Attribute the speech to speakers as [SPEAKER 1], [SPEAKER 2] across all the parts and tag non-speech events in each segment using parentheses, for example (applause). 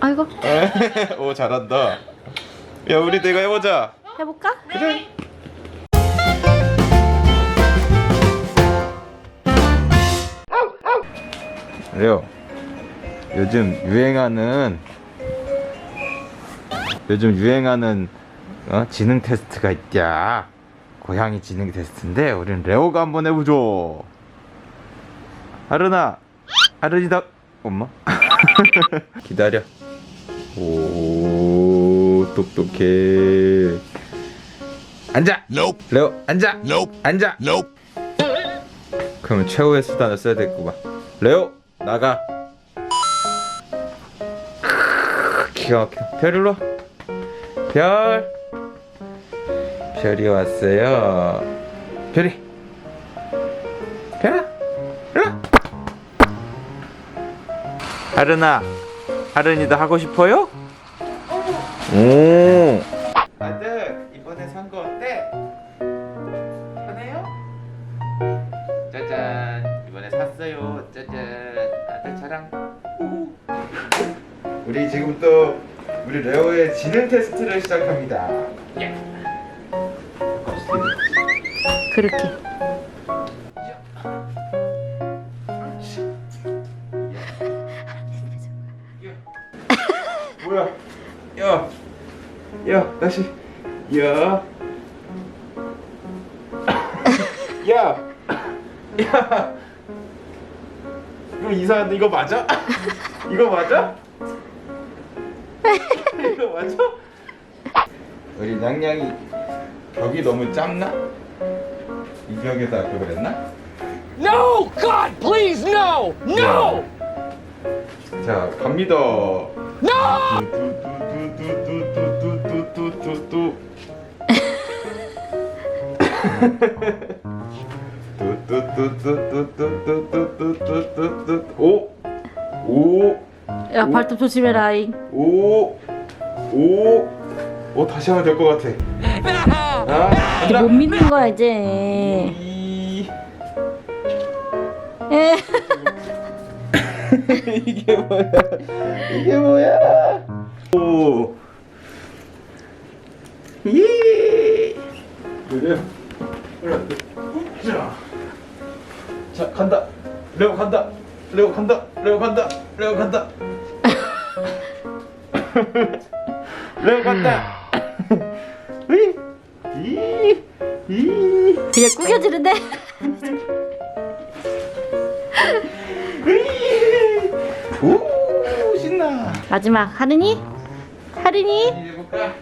[SPEAKER 1] 아이고 (laughs)
[SPEAKER 2] 오 잘한다. 야 우리 내가 해보자.
[SPEAKER 1] 해볼까?
[SPEAKER 2] 그래. 레오 요즘 유행하는 요즘 유행하는 어? 지능 테스트가 있냐 고양이 지능 테스트인데 우린 레오가 한번 해보죠 하른아 하른이다 엄마 (laughs) 기다려 오 똑똑해 앉아.
[SPEAKER 3] Nope.
[SPEAKER 2] 레오 앉아.
[SPEAKER 3] Nope.
[SPEAKER 2] 앉아.
[SPEAKER 3] Nope.
[SPEAKER 2] 그러면 최후의 수단을 써야 되겠구만 레오 나가. 기가 막혀. 별 일로 와. 별. 별이 왔어요. 별이. 별아 일로 와. 하른아 하른이도 하고 싶어요? 오 아들 이번에 산 거 어때? 편해요? 짜잔 이번에 샀어요 짜잔 아들 자랑. 우리 지금부터 우리 레오의 지능 테스트를 시작합니다
[SPEAKER 1] 그렇게
[SPEAKER 2] 뭐야 야, 야 다시 야, (laughs) 야, 야, 이거 이상한데 이거 맞아? (laughs) 이거 맞아? (laughs) 이거 맞아? 우리 냥냥이 벽이 너무 짧나? 이 벽에다 벽을 했나?
[SPEAKER 4] No! God, please, no! No!
[SPEAKER 2] 자 갑니다.
[SPEAKER 4] No!
[SPEAKER 2] 뚜뚜뚜뚜뚜뚜뚜뚜뚜 뚜. 뚜뚜뚜뚜뚜뚜뚜뚜뚜뚜뚜. 오, 오,
[SPEAKER 1] 야 발톱 조심해라잉
[SPEAKER 2] 오, 오, 오 다시 하면 될 것 같아. 아,
[SPEAKER 1] 이제 못 믿는 거야 이제
[SPEAKER 2] 이,
[SPEAKER 1] 에. (laughs) (laughs)
[SPEAKER 2] 이게 뭐야? 이게 뭐야? 오, 예. 그래. 자, 자 간다. 레오 간다. 레오 간다. 레오 간다. 레오 간다. (laughs) 레오 간다. 으이, 이, 이,
[SPEAKER 1] 그냥 구겨지는데 (laughs) 마지막 하르니
[SPEAKER 2] 이제 해볼까?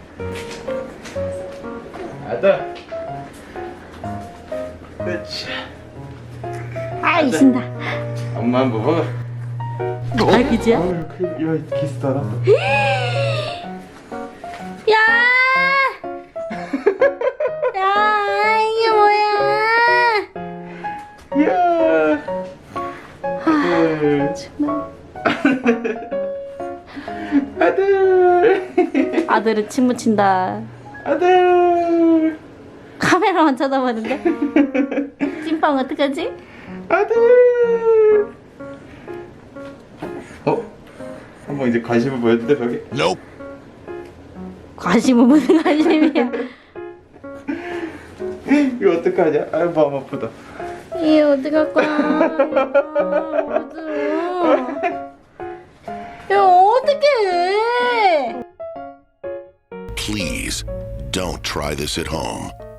[SPEAKER 2] 아들. 그렇지.
[SPEAKER 1] 아이 신다
[SPEAKER 2] 엄마 한번 먹어.
[SPEAKER 1] 아 그지야
[SPEAKER 2] 어휴, 이거 안 한다.
[SPEAKER 1] 야! (gasps) (laughs) 야, 이게 뭐야?
[SPEAKER 2] 이야.
[SPEAKER 1] 정말. (laughs)
[SPEAKER 2] 아들.
[SPEAKER 1] 아들은 침 묻힌다.
[SPEAKER 2] 아들.
[SPEAKER 1] 카메라만 쳐다보는데? 찐빵 어떡하지?
[SPEAKER 2] 아들. 어? 한번 이제 관심을 보여준대 벽에.
[SPEAKER 3] Nope.
[SPEAKER 1] 관심은 무슨 관심이야?
[SPEAKER 2] 이거 어떡하냐? 아유 마음 아프다.
[SPEAKER 1] 이게 어떡할 거야? 어떡해?
[SPEAKER 3] Try this at home.